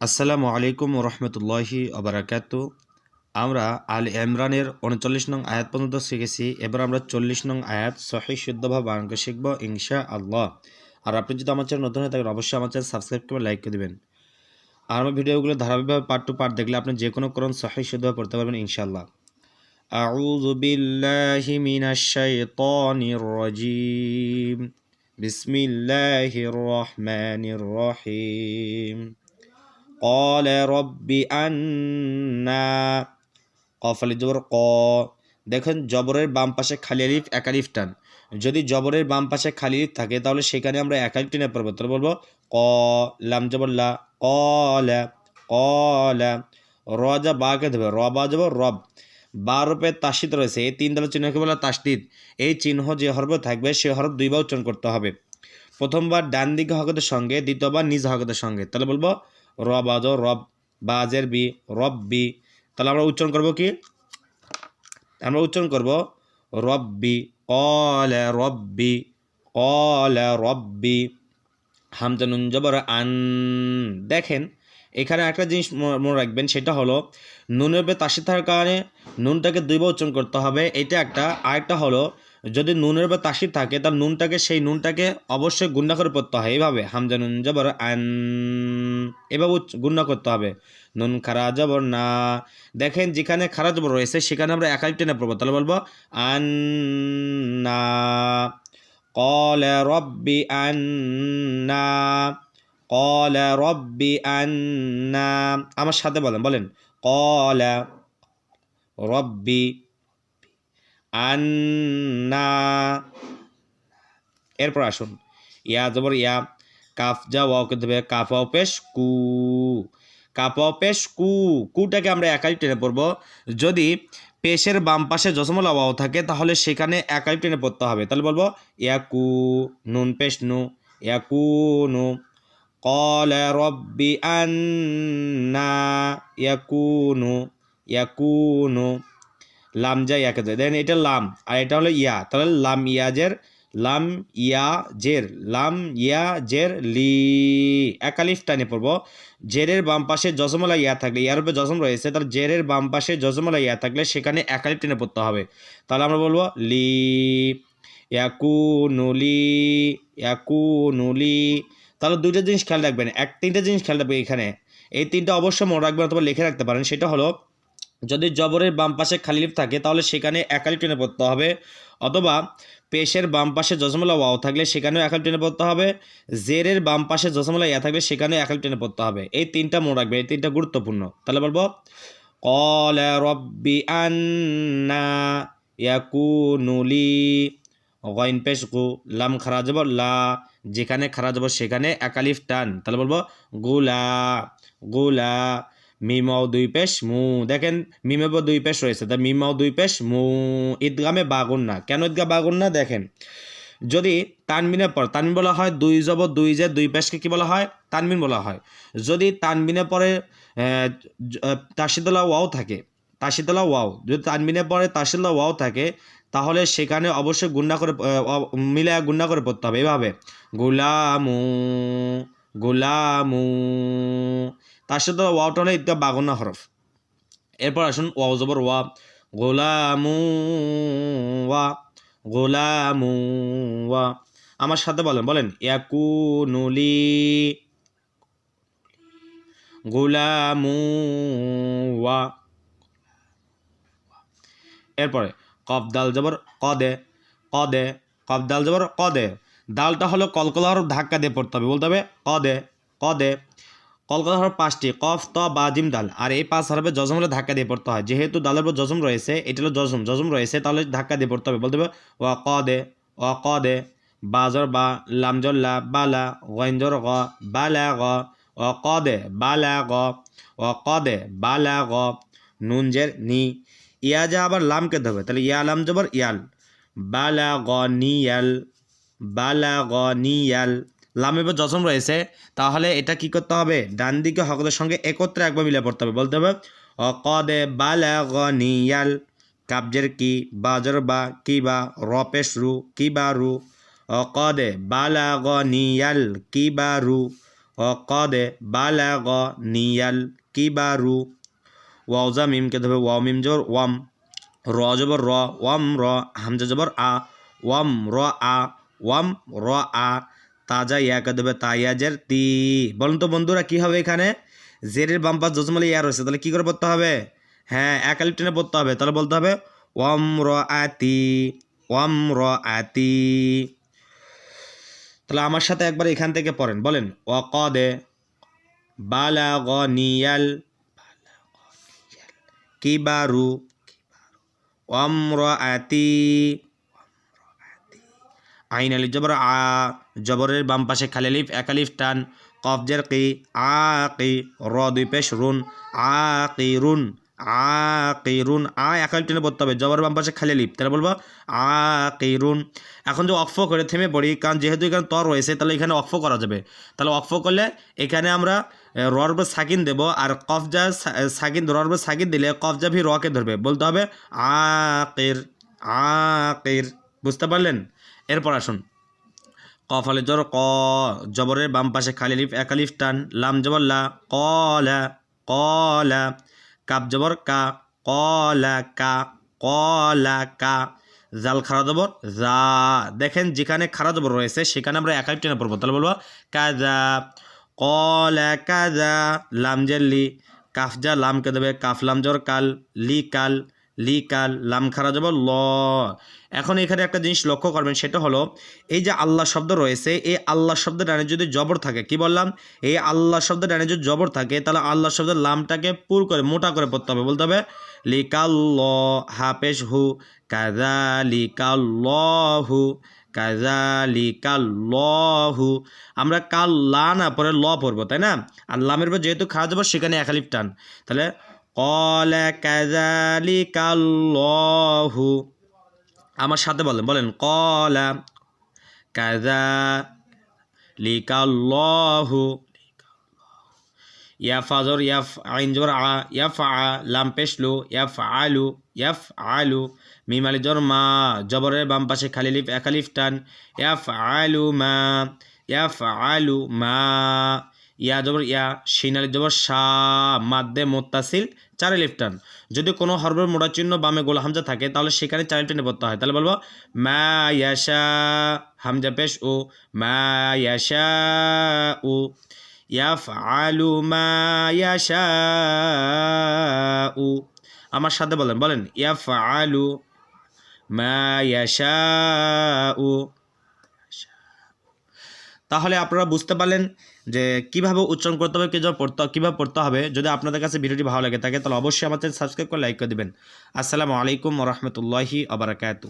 আসসালামু আলাইকুম রহমতুল্লাহি আবরাকাত আমরা আল ইমরানের উনচল্লিশ নং আয়াত পর্যন্ত শিখেছি এবার আমরা চল্লিশ নং আয়াত সহি শুদ্ধভাবে বানানকে শিখব ইনশা আল্লাহ আর আপনি যদি আমার চ্যানেল নতুন হয়ে থাকেন অবশ্যই আমার চ্যানেল সাবস্ক্রাইব করে লাইক করে দেবেন আর আমার ভিডিওগুলো ধারাবাহিকভাবে পার্ট টু পার্ট দেখলে আপনি যে কোনো কোরআন সহি শুদ্ধভাবে পড়তে পারবেন ইনশাআল্লাহ أعوذ بالله من الشيطان الرجيم بسم الله الرحمن الرحيم قال رب أنا কফালি জবর ক দেখেন জবরের বাম পাশে খালি আলিফ এক আলিফ টান যদি জবরের বাম পাশে খালি আলিফ থাকে তাহলে সেখানে আমরা এক আলিফ টেনে পড়বো তাহলে বলবো ক লাম জবর লা ক লা ক লা র যা বাকে দেবে র বা যাব রব বা রূপে তাসিদ রয়েছে এই তিন দলের চিহ্নকে বলা তাসদিদ এই চিহ্ন যে হরফে থাকবে সে হরফ দুইবার উচ্চারণ করতে হবে প্রথমবার ডান দিকে হকতের সঙ্গে দ্বিতীয়বার নিজ হকতের সঙ্গে তাহলে বলবো র বাজ রব বাজের বি, রব বি। তাহলে আমরা উচ্চারণ করব কি? আমরা উচ্চারণ করব রব্বি কল রব্বি কল রব্বি হামজা নুন জবর আন। দেখেন, এখানে একটা জিনিস মনে রাখবেন, সেটা হলো নুনের উপরে তাসি থাকার কারণে নুনটাকে দুইবার উচ্চারণ করতে হবে। এটা একটা, আরেকটা হলো যদি নুনের উপরে তাসি থাকে তাহলে নুনটাকে সেই নুনটাকে অবশ্যই গুন্ডা করে পড়তে হয় এইভাবে হামজা নুন জবর আন এভাবে উচ্চ- গুন্ডা করতে হবে নুন খারা জবর না দেখেন যেখানে খারা জবর রয়েছে সেখানে আমরা একাই টেনে পড়বো তাহলে বলবো আন না قال رب أنا قال رب أنا আমার সাথে বলেন বলেন قال ربي আন্না এরপর আসুন ইয়া জবর ইয়া কাফ যা ওয়াওকে দেবে কাফ ওয়াও পেশ কু কাফ ওয়াও পেশ কু কুটাকে আমরা একাই টেনে পড়বো যদি পেশের বাম পাশে জসমলা ওয়াও থাকে তাহলে সেখানে একাই টেনে পড়তে হবে তাহলে বলবো ইয়াকু নুন পেশ নু ইয়াকু নু قال رب أنا يكون يكون লাম যা ইয়াকে যায় দেন এটা লাম, আর এটা হলো ইয়া। তাহলে লাম ইয়াজের, লাম ইয়া জের লাম ইয়া জের লি একালিফ টানে পড়ব। জেরের বাম পাশে জজমলা ইয়া থাকলে, ইয়ার উপরে জজম রয়েছে, তাহলে জেরের বাম পাশে জজমলা ইয়া থাকলে সেখানে একালিফ টেনে পড়তে হবে। তাহলে আমরা বলব লি। ইয়াকু নুলি ইয়াকু নুলি তাহলে দুইটা জিনিস খেয়াল রাখবেন, এক তিনটা জিনিস খেয়াল রাখবেন এখানে। এই তিনটা অবশ্যই মনে রাখবেন অথবা লিখে রাখতে পারেন, সেটা হলো যদি জবরের বাম পাশে খালি লিপ থাকে, তাহলে সেখানে একালি টেনে পড়তে হবে। অথবা পেশের বাম পাশে জজমলা ওয়াও থাকলে সেখানেও একাল টেনে পড়তে হবে। জেরের বাম পাশে জজমলা ইয়া থাকলে সেখানেও একাল টেনে পড়তে হবে। এই তিনটা মনে রাখবে, এই তিনটা গুরুত্বপূর্ণ। তাহলে বলব, কল রব্বি আন্না ইয়াকুনুলি গইন পেশ গু লাম খারা যাব লা যেখানে খারা যাব সেখানে একালিফ টান। তাহলে বলব, গুলা গুলা মিমাও দুই পেশ, মু, দেখেন, মিমেও দুই পেশ রয়েছে, তা মিমাও দুই পেশ, মু, ঈদগামে বাগুন না। কেন ঈদগা বাগুন না? দেখেন, যদি তানমিনের পর তানমিন বলা হয় দুই জব, দুই যে দুই পেশকে কি বলা হয়? তানবিন বলা হয়। যদি তানমিনের পরে তাসিদুল্লাহ ওয়াও থাকে তাসিদুল্লাহ ওয়াও, যদি তানমিনের পরে তাসিদুল্লাহ ওয়াও থাকে, তাহলে সেখানে অবশ্যই গুন্ডা করে মিলে গুন্ডা করে পড়তে হবে। এভাবে, গুলামু গুলামু তার সাথে ওয়াওটা হলো ইত্যা বাগনা হরফ। এরপর আসুন ওয়াও জবর ওয়া। গোলামু ওয়া গোলামু ওয়া। আমার সাথে বলেন বলেন ইয়াকুনুলি গোলামু ওয়া। এরপরে কফ দাল জবর কদে কদে কফ দাল জবর কদে। দালটা হলো কলকলা হরফ ধাক্কা দিয়ে পড়তে হবে, বলতে হবে কদে কদে। কলকাতা হরফ পাঁচটি, কফ, ত, বা, জিম, ডাল। আর এই পাঁচ হরফে জজম হলে ধাক্কা দিয়ে পড়তে হয়। যেহেতু ডালের উপর জজম রয়েছে, এটা হলো জজম জজম রয়েছে, তাহলে ধাক্কা দিয়ে পড়তে হবে। বলতে হবে ওয়া ক, দে অ ক, দে বাজর বা লামজর লা বালা গঞ্জর গ বালা গ, ও, ক, দে বালা গ অ ক, দে বালা গ নুনজের নি, ইয়া যা আবার লামকে দেবে তাহলে ইয়া লাম জবর ইয়াল। বালা গ, নি নিয়াল বালা গ, নি নিয়াল লামে বা জজম রয়েছে, তাহলে এটা কি করতে হবে? ডান দিকে হকদের সঙ্গে একত্রে একবার মিলে পড়তে হবে। বলতে হবে, অকদে বালাগনিয়াল কাবজের কি বাজর বা, কি বা রপেশ রু, কি বা রু? অকদে বালাগনিয়াল কি বা রু? কদে বালাগ নিয়াল কিবারু ওয়াউজা মিমকে ধরবে, ওয়াও মিম জবর ওয়াম। র জবর র, ওয়াম র হামজা জবর আ, ওয়াম র আ, ওয়াম র আ। তাজা ইয়াকে দেবে তাইয়াজের তি। বলুন তো বন্ধুরা, কি হবে এখানে? জেরের বাম পাশ জজমালে ইয়া রয়েছে, তাহলে কি করে পড়তে হবে? হ্যাঁ একালিপ টেনে পড়তে হবে, তাহলে বলতে হবে ওম র আতি ওম র আতি তাহলে আমার সাথে একবার এখান থেকে পড়েন, বলেন, ওয়াকদে বালাগনিয়াল কিবারু অম্রাতি আইন আলিফ জবর, আ, জবরের বাম পাশে খালিলিফ একালিফ টান কফজের কি, আ, কি, র দুই পেশ, রুন, আ, কি, রুন, আ, কি, রুন, আ একালিফ টেনে পড়তে হবে, জবরের বাম পাশে খালি লিফ, তাহলে বলব, আ, কি, রুন। এখন যে অক্ফ করে থেমে পড়ি, কারণ যেহেতু এখানে তর রয়েছে, তাহলে এখানে অক্ফ করা যাবে। তাহলে অক্ফ করলে এখানে আমরা ররবে সাকিন দেব, আর কফজা সাকিন ররবে সাকিন দিলে কফজা ভি রকে ধরবে, বলতে হবে আকির আকির বুঝতে পারলেন? এরপর আসুন। কফ আলে জবর ক, জবরের বাম পাশে খালি লিফ একালিফ টান, লাম জবর লা কলা কলা কাপ জবর কা কলা কা কলা কা, জাল খারা জবর, জা। দেখেন যেখানে খারা জবর রয়েছে, সেখানে আমরা একালিফ টেনে পড়ব। তাহলে বলব, কাজা কলা কাজা, লাম জেল্লি কাফজা, লামকে দেবে কাফ, লাম জবর কাল, লি কাল লি কাল লাম খারা যাব ল। এখন এখানে একটা জিনিস লক্ষ্য করবেন, সেটা হলো এই যে আল্লাহ শব্দ রয়েছে, এই আল্লাহ শব্দের ডানে যদি জবর থাকে, কি বললাম? এই আল্লাহ শব্দের ডানে যদি জবর থাকে, তাহলে আল্লাহ শব্দের লামটাকে পুর করে, মোটা করে পড়তে হবে, বলতে হবে লিকাল ল হাফেশ হু, কাজা লিকাল ল হু, কাজা লিকাল হু। আমরা কাল লা না পরে ল পড়ব, তাই না? আর লামের পর যেহেতু খাওয়া যাব সেখানে একালিফ টান। তাহলে কল কাজালিকাল্লাহু আমার সাথে বলেন বলেন কলা কাজা লিকাল্লাহু ইয়া ফাজর ইয়াফ আইন জবর আ ইয়াফ আ লাম পেশলু ইয়াফ আলু ইয়াফ আলু মিম আলি জর মা জবরের বাম পাশে খালি লিফ একালিফ টান ইয়াফ আলু মা ইয়াফ আলু মা ইয়া জবর ইয়া শিনালি জবর, শা মাদ্দে মোত্তাসিল, চারে লিফটান যদি কোনো হরবের মোড়া চিহ্ন বামে গোল হামজা থাকে, তাহলে সেখানে চারে টেনে পড়তে হয়। তাহলে বলব, মা ইয়াশা হামজা পেশ ও মা ইয়াশা ও ইয়াফ আলু মা ইয়াশা উ। আমার সাথে বলেন বলেন ইয়াফ আলু মা উ। তাহলে আপনারা বুঝতে পারলেন যে কীভাবে উচ্চারণ করতে হবে কী পড়তে কীভাবে পড়তে হবে। যদি আপনাদের কাছে ভিডিওটি ভালো লাগে থাকে, তাহলে অবশ্যই আমাদের সাবস্ক্রাইব করে লাইক করে দেবেন। আসসালামু আলাইকুম রহমতুল্লাহি আবরাকাতু